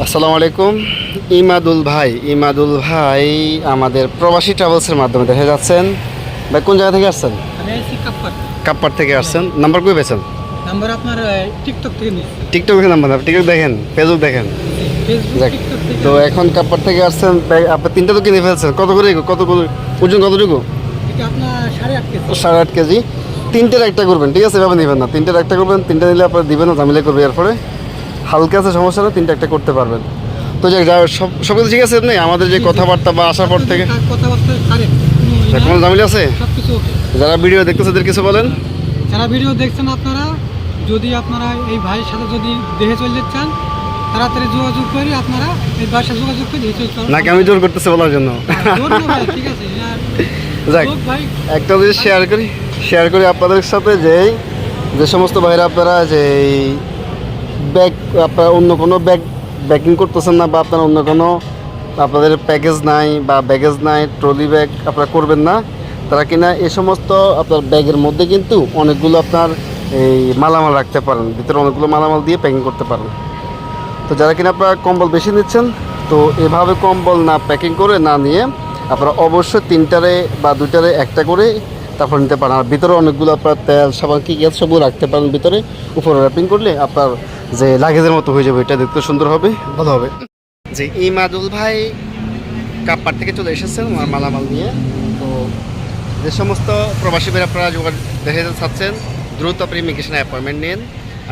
আসসালামু আলাইকুম। ইমাদুল ভাই ইমাদুল ভাই আমাদের প্রবাসী ট্রাভেলসের মাধ্যমে দেখা যাচ্ছেন। ভাই কোন জায়গা থেকে আসছেন? কাপ্পার। থেকে আসছেন। নাম্বার কই পেয়েছেন? নাম্বার আপনার টিকটক থেকে নিচ্ছি টিকটক নাম্বার টিকটক দেখেন ফেসবুক দেখেন। তো এখন কাপ্পার থেকে আসছেন আপনি তিনটা তো কিনে ফেলছেন। কত করে কত ওজন কতটুকু? সাড়ে আট কেজি। তিনটের একটা করবেন ঠিক আছে? নেবেন না। তিনটের একটা করবেন তিনটে নিলে আপনার দিবেন না ঝামেলা করবে এরপরে। হালকা আছে সমস্যা না তিনটা একটা করতে পারবেন। তো যাক যা সব সব কিছু ঠিক আছে আপনি? আমাদের যে কথাবার্তা বা আসার পর থেকে কথাবার্তা কোনো ঝামেলা আছে? যারা ভিডিও দেখতেছে ওদের কিছু বলেন। যারা ভিডিও দেখছেন আপনারা যদি আপনারা এই ভাইয়ের সাথে যদি দেখে চলে যেতে চান তাড়াতাড়ি যোগাযোগ করি আপনারা এই ভাইয়ের সাথে যোগাযোগ করে নাকি আমি জোর করতেছে বলার জন্য? জোর না ঠিক আছে। যাক একটা শেয়ার করি। শেয়ার করি আপনাদের সাথে যে যে সমস্ত ভাইরা আপনারা যে ব্যাগ আপনারা অন্য কোনো ব্যাগ ব্যাকিং করতেছেন না বা আপনারা অন্য কোনো আপনাদের প্যাকেজ নাই বা ব্যাগেজ নাই ট্রলি ব্যাগ আপনারা করবেন না। তারা কিনা এই সমস্ত আপনার ব্যাগের মধ্যে কিন্তু অনেকগুলো আপনার এই মালামাল রাখতে পারেন, ভিতরে অনেকগুলো মালামাল দিয়ে প্যাকিং করতে পারেন। তো যারা কিনা আপনারা কম্বল বেশি নিচ্ছেন, তো এভাবে কম্বল না প্যাকিং করে না নিয়ে আপনারা অবশ্যই তিনটারে বা দুইটারে একটা করে তারপর নিতে পারেন। আর ভিতরে অনেকগুলো আপনার তেল, সাবান, কী গ্যাস সবগুলো রাখতে পারেন ভিতরে। উপরে র্যাপিং করলে আপনার যে লাগেজের মতো হয়ে যাবে, এটা দেখতে সুন্দর হবে, ভালো হবে। যে ইমাদুল ভাই কাপ্পার থেকে চলে এসেছেন আমার মালামাল নিয়ে। তো যে সমস্ত প্রবাসী ভাই আপনারা যোগাযোগ দেখে চাচ্ছেন দ্রুত আপনি অ্যাপয়েন্টমেন্ট নিন।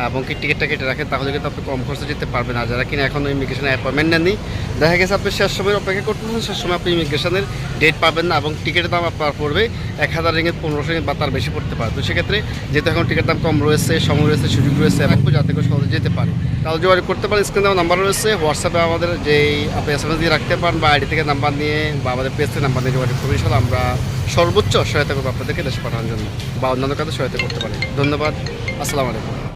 এবং কি টিকিটটা কেটে রাখেন, তাহলে কিন্তু আপনি কম খরচে যেতে পারবেন। আর যারা কিনা এখনও ইমিগ্রেশনে অ্যাপয়েন্টমেন্ট নেননি, দেখা গেছে আপনি শেষ সময় অপেক্ষা করতেছেন, শেষ সময় আপনি ইমিগ্রেশনের ডেট পাবেন না এবং টিকিটের দাম আপনার পড়বে এক হাজার রিঙ্গিত, পনেরোশো বা তার বেশি পড়তে পারে। তো সেক্ষেত্রে যেহেতু এখন টিকিটের দাম কম রয়েছে, সময় রয়েছে, সুযোগ রয়েছে, এবং যাতে করে সহজে যেতে পারে। তাহলে যোগাযোগ করতে পারেন, স্ক্রিনে দেওয়া নাম্বার রয়েছে হোয়াটসঅ্যাপে আমাদের যেই আপনি এস দিয়ে রাখতে পারেন বা আইডি থেকে নাম্বার নিয়ে বা আমাদের পেজ থেকে নাম্বার নিয়ে যোগাযোগ করবেন ইনশাল্লাহ আমরা সর্বোচ্চ সহায়তা করব আপনাদেরকে দেশে পাঠানোর জন্য বা অন্যান্য কাজে সহায়তা করতে পারি। ধন্যবাদ, আসসালামু আলাইকুম।